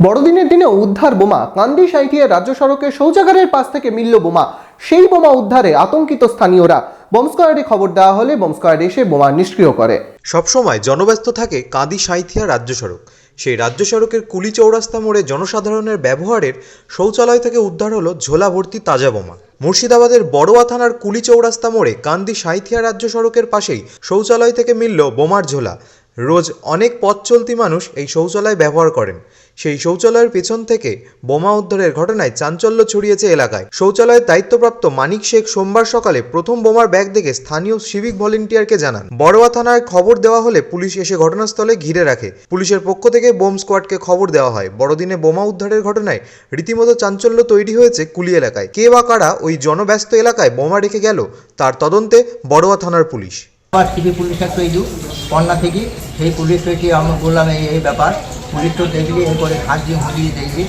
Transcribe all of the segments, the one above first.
বড়দিনের দিনে উদ্ধার বোমা। কান্দি সাইটিয়ে রাজ্য সড়কের শৌচাগারের পাশ থেকে মিলল বোমা। সেই বোমা উদ্ধারে আতঙ্কিত স্থানীয়রা। বোম স্কোয়াডে খবর দেওয়া হলে বোম স্কোয়াড এসে বোমা নিষ্ক্রিয় করে। সবসময় জনব্যস্ত থাকে কাঁদি সাঁইথিয়া রাজ্য সড়ক। সেই রাজ্য সড়কের কুলি চৌরাস্তা মোড়ে জনসাধারণের ব্যবহারের শৌচালয় থেকে উদ্ধার হলো ঝোলা ভর্তি তাজা বোমা। মুর্শিদাবাদের বড়োয়া থানার কুলি চৌরাস্তা মোড়ে কান্দি সাঁইথিয়া রাজ্য সড়কের পাশেই শৌচালয় থেকে মিলল বোমার ঝোলা। রোজ অনেক পথ চলতি মানুষ এই শৌচালয় ব্যবহার করেন। সেই শৌচালয়ের পেছন থেকে বোমা উদ্ধারের ঘটনায় চাঞ্চল্য ছড়িয়েছে এলাকায়। শৌচালয়ের দায়িত্বপ্রাপ্ত মানিক শেখ সোমবার সকালে প্রথম বোমার ব্যাগ দেখে স্থানীয় সিভিক ভলেন্টিয়ারকে জানান। বড়োয়া থানায় খবর দেওয়া হলে পুলিশ এসে ঘটনাস্থলে ঘিরে রাখে। পুলিশের পক্ষ থেকে বোম স্কোয়াডকে খবর দেওয়া হয়। বড়দিনে বোমা উদ্ধারের ঘটনায় রীতিমতো চাঞ্চল্য তৈরি হয়েছে কুলি এলাকায়। কে বা কারা ওই জনব্যস্ত এলাকায় বোমা রেখে গেল, তার তদন্তে বড়োয়া থানার পুলিশ। আমার সিভি পুলিশ একটা এলু পন্না থেকে। সেই পুলিশ এসে আমি বললাম, এই এই ব্যাপার, পুলিশ তো দেখলি এই হাত দিয়ে হুঁড়িয়ে দেখলি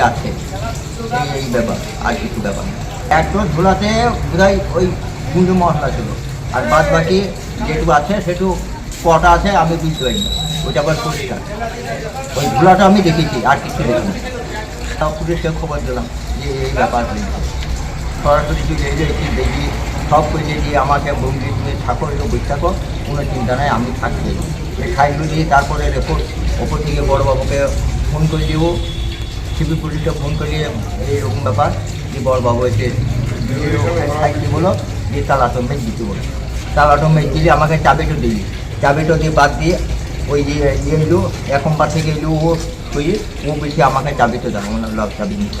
যাচ্ছে। এই এই ব্যাপার, আর কিছু ব্যাপার না। একটু ঝোলাতে বোধহয় ওই গুঁড়ো মশলা ছিল, আর বাদ বাকি যেটুকু আছে, সেটু কটা আছে, আমি বুঝতে পারিনি। ওইটা আবার পরিষ্কার। ওই ঝোলাটা আমি দেখেছি, আর কিছু দেখিনি তাও পুলিশকে খবর দিলাম যে, এই ব্যাপার সরাসরি দেখি সব করে দিয়ে আমাকে বন্দি তুমি থাকো একটু বই থাকো, কোনো চিন্তা নাই, আমি থাকছি। খাইগুলো দিয়ে তারপরে রিপোর্ট ওপর থেকে বড়োবাবুকে ফোন করে দিব। সিভিল পুলিশকে ফোন করিয়ে এইরকম ব্যাপার যে বড়োবাবু এসে সাইডটি বলো যে তালাটো মেজ দিতে বলো। তালাটো মেজ দিলে আমাকে চাবিটো দিলি। চাবিটো দিয়ে বাদ দিয়ে ওই যে ইয়ে এলো এখন পাশে এলো ও শুয়ে ও বলছে আমাকে চাবিটো দাও আমার লক চাবি নিয়ে।